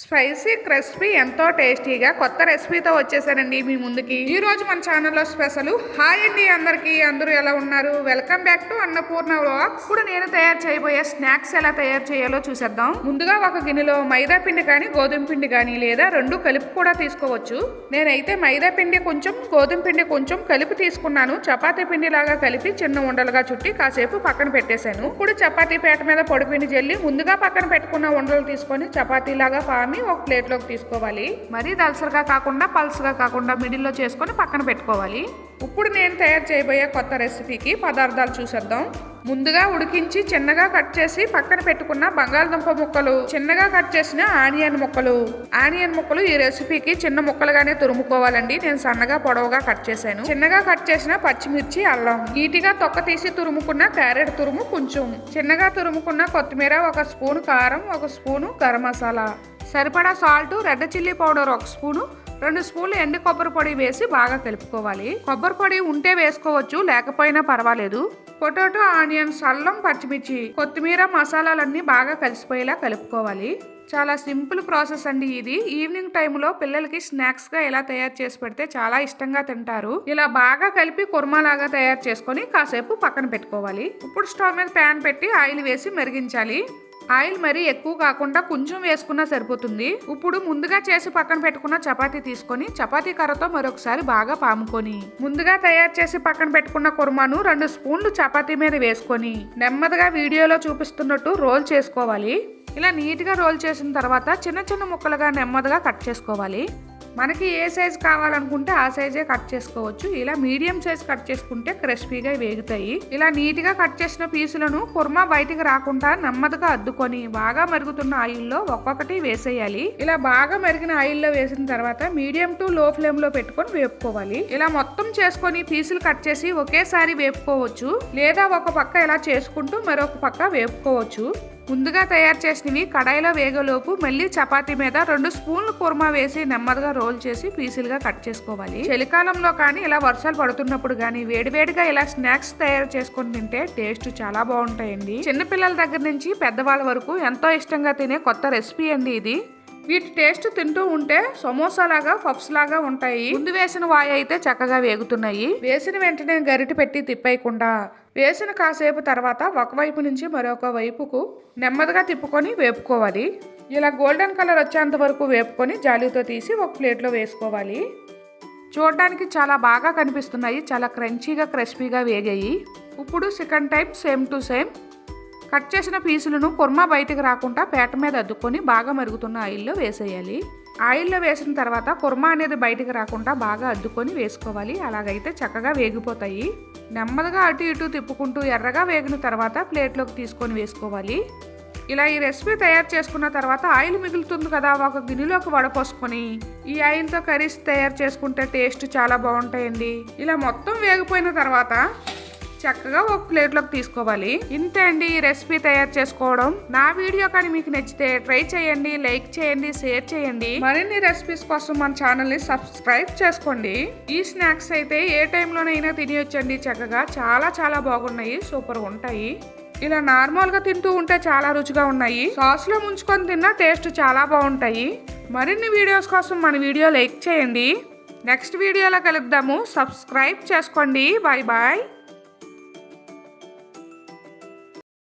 Spicy crispy ఎంతో టేస్టీగా కొత్త రెసిపీతో వచ్చేసానండి మీ ముందుకి. ఈ రోజు మన ఛానల్లో స్పెషల్. హాయ్ అండి అందరికి. అందరూ ఎలా ఉన్నారు? Welcome back to Annapurna vlogs. ఇప్పుడు నేను తయారు చేయబోయే స్నాక్స్ ఎలా తయారు చేయాలో చూసేద్దాం. ముందుగా ఒక గిన్నెలో మైదా పిండి కానీ గోధుమ పిండి కానీ లేదా రెండు కలిపి కూడా తీసుకోవచ్చు. నేనైతే మైదా పిండి కొంచెం గోధుమ పిండి కొంచెం కలిపి తీసుకున్నాను. చపాతీ పిండి లాగా కలిపి చిన్న ఉండలుగా చుట్టి కాసేపు పక్కన పెట్టేశాను. ఇప్పుడు చపాతీ పేట మీద పొడి పిండి జల్లి ముందుగా పక్కన పెట్టుకున్న ఉండలు తీసుకొని చపాతీ లాగా పామి ఒక ప్లేట్లోకి తీసుకోవాలి. మరీ దలసరిగా కాకుండా పల్స్గా కాకుండా మిడిల్లో చేసుకొని పక్కన పెట్టుకోవాలి. ఇప్పుడు నేను తయారు చేయబోయే కొత్త రెసిపీకి పదార్థాలు చూసేద్దాం. ముందుగా ఉడికించి చిన్నగా కట్ చేసి పక్కన పెట్టుకున్న బంగాళదుంప ముక్కలు చిన్నగా కట్ చేసిన ఆనియన్ ముక్కలు. ఆనియన్ ముక్కలు ఈ రెసిపీకి చిన్న ముక్కలుగానే తురుముకోవాలండి. నేను సన్నగా పొడవుగా కట్ చేశాను. చిన్నగా కట్ చేసిన పచ్చిమిర్చి అల్లం. నీటిగా తొక్క తీసి తురుముకున్న క్యారెట్ తురుము కొంచెం. చిన్నగా తురుముకున్న కొత్తిమీర ఒక స్పూన్ కారం ఒక స్పూను గరం మసాలా. సరిపడా సాల్ట్ రెడ్ చిల్లీ పౌడర్ ఒక స్పూను రెండు స్పూన్లు ఎండు కొబ్బరి పొడి వేసి బాగా కలుపుకోవాలి. కొబ్బరి పొడి ఉంటే వేసుకోవచ్చు లేకపోయినా పర్వాలేదు. పొటాటో ఆనియన్స్ అల్లం పచ్చిమిర్చి కొత్తిమీర మసాలాలన్నీ బాగా కలిసిపోయేలా కలుపుకోవాలి. చాలా సింపుల్ ప్రాసెస్ అండి ఇది. ఈవినింగ్ టైంలో పిల్లలకి స్నాక్స్గా ఎలా తయారు చేసి పెడితే చాలా ఇష్టంగా తింటారు. ఇలా బాగా కలిపి కుర్మా లాగా తయారు చేసుకొని కాసేపు పక్కన పెట్టుకోవాలి. ఇప్పుడు స్టవ్ మీద ప్యాన్ పెట్టి ఆయిల్ వేసి మరిగించాలి. ఆయిల్ మరీ ఎక్కువ కాకుండా కొంచెం వేసుకున్నా సరిపోతుంది. ఇప్పుడు ముందుగా చేసి పక్కన పెట్టుకున్న చపాతీ తీసుకొని చపాతీ కర్రతో మరొకసారి బాగా పాముకొని ముందుగా తయారు చేసి పక్కన పెట్టుకున్న కుర్మాను రెండు స్పూన్లు చపాతీ మీద వేసుకొని నెమ్మదిగా వీడియోలో చూపిస్తున్నట్టు రోల్ చేసుకోవాలి. ఇలా నీట్గా రోల్ చేసిన తర్వాత చిన్న చిన్న ముక్కలుగా నెమ్మదిగా కట్ చేసుకోవాలి. మనకి ఏ సైజ్ కావాలనుకుంటే ఆ సైజే కట్ చేసుకోవచ్చు. ఇలా మీడియం సైజ్ కట్ చేసుకుంటే క్రిస్పీగా వేగుతాయి. ఇలా నీట్గా కట్ చేసిన పీసులను కుర్మా బయటికి రాకుండా నెమ్మదిగా అద్దుకొని బాగా మరుగుతున్న ఆయిల్లో ఒక్కొక్కటి వేసేయాలి. ఇలా బాగా మరిగిన ఆయిల్లో వేసిన తర్వాత మీడియం టు లో ఫ్లేమ్లో పెట్టుకొని వేపుకోవాలి. ఇలా మొత్తం చేసుకొని పీసులు కట్ చేసి ఒకేసారి వేపుకోవచ్చు. లేదా ఒక పక్క ఇలా చేసుకుంటూ మరొక పక్క వేపుకోవచ్చు. ముందుగా తయారు చేసినవి కడాయిలో వేగలోపు మళ్ళీ చపాతీ మీద రెండు స్పూన్లు కుర్మా వేసి నెమ్మదిగా రోల్ చేసి పీసులుగా కట్ చేసుకోవాలి. చలికాలంలో కానీ ఇలా వర్షాలు పడుతున్నప్పుడు కానీ వేడివేడిగా ఇలా స్నాక్స్ తయారు చేసుకొని తింటే టేస్ట్ చాలా బాగుంటాయండి. చిన్నపిల్లల దగ్గర నుంచి పెద్దవాళ్ళ వరకు ఎంతో ఇష్టంగా తినే కొత్త రెసిపీ అండి ఇది. వీటి టేస్ట్ తింటూ ఉంటే సమోసా లాగా పఫ్స్ లాగా ఉంటాయి. ముందు వేసిన వాయి అయితే చక్కగా వేగుతున్నాయి. వేసిన వెంటనే గరిటె పెట్టి తిప్పేయకుండా వేసిన కాసేపు తర్వాత ఒకవైపు నుంచి మరొక వైపుకు నెమ్మదిగా తిప్పుకొని వేపుకోవాలి. ఇలా గోల్డెన్ కలర్ వచ్చేంత వరకు వేపుకొని జాలీతో తీసి ఒక ప్లేట్లో వేసుకోవాలి. చూడడానికి చాలా బాగా కనిపిస్తున్నాయి చాలా క్రంచీగా క్రిస్పీగా వేగాయి. ఇప్పుడు second time same to same cut చేసిన పీసులను కుర్మా బయటకు రాకుండా పేట మీద అద్దుకొని బాగా మరుగుతున్న ఆయిల్లో వేసేయాలి. ఆయిల్లో వేసిన తర్వాత కుర్మా అనేది బయటకు రాకుండా బాగా అద్దుకొని వేసుకోవాలి. అలాగైతే చక్కగా వేగిపోతాయి. నెమ్మదిగా అటు ఇటు తిప్పుకుంటూ ఎర్రగా వేగిన తర్వాత ప్లేట్లోకి తీసుకొని వేసుకోవాలి. ఇలా ఈ రెసిపీ తయారు చేసుకున్న తర్వాత ఆయిల్ మిగులుతుంది కదా ఒక గిన్నెలోకి వడపోసుకొని ఈ ఆయిల్తో కర్రీస్ తయారు చేసుకుంటే టేస్ట్ చాలా బాగుంటాయండి. ఇలా మొత్తం వేగిపోయిన తర్వాత చక్కగా ఒక ప్లేట్లోకి తీసుకోవాలి. ఇంతే అండి ఈ రెసిపీ తయారు చేసుకోవడం. నా వీడియో కానీ మీకు నచ్చితే ట్రై చేయండి లైక్ చేయండి షేర్ చేయండి. మరిన్ని రెసిపీస్ కోసం మన ఛానల్ని సబ్స్క్రైబ్ చేసుకోండి. ఈ స్నాక్స్ అయితే ఏ టైంలోనైనా తినేయొచ్చండి. చక్కగా చాలా చాలా బాగున్నాయి సూపర్ ఉంటాయి. ఇలా నార్మల్గా తింటూ ఉంటే చాలా రుచిగా ఉన్నాయి. సాస్లో ముంచుకొని తిన్నా టేస్ట్ చాలా బాగుంటాయి. మరిన్ని వీడియోస్ కోసం మన వీడియో లైక్ చేయండి. నెక్స్ట్ వీడియోలో కలుద్దాము. సబ్స్క్రైబ్ చేసుకోండి. Bye bye.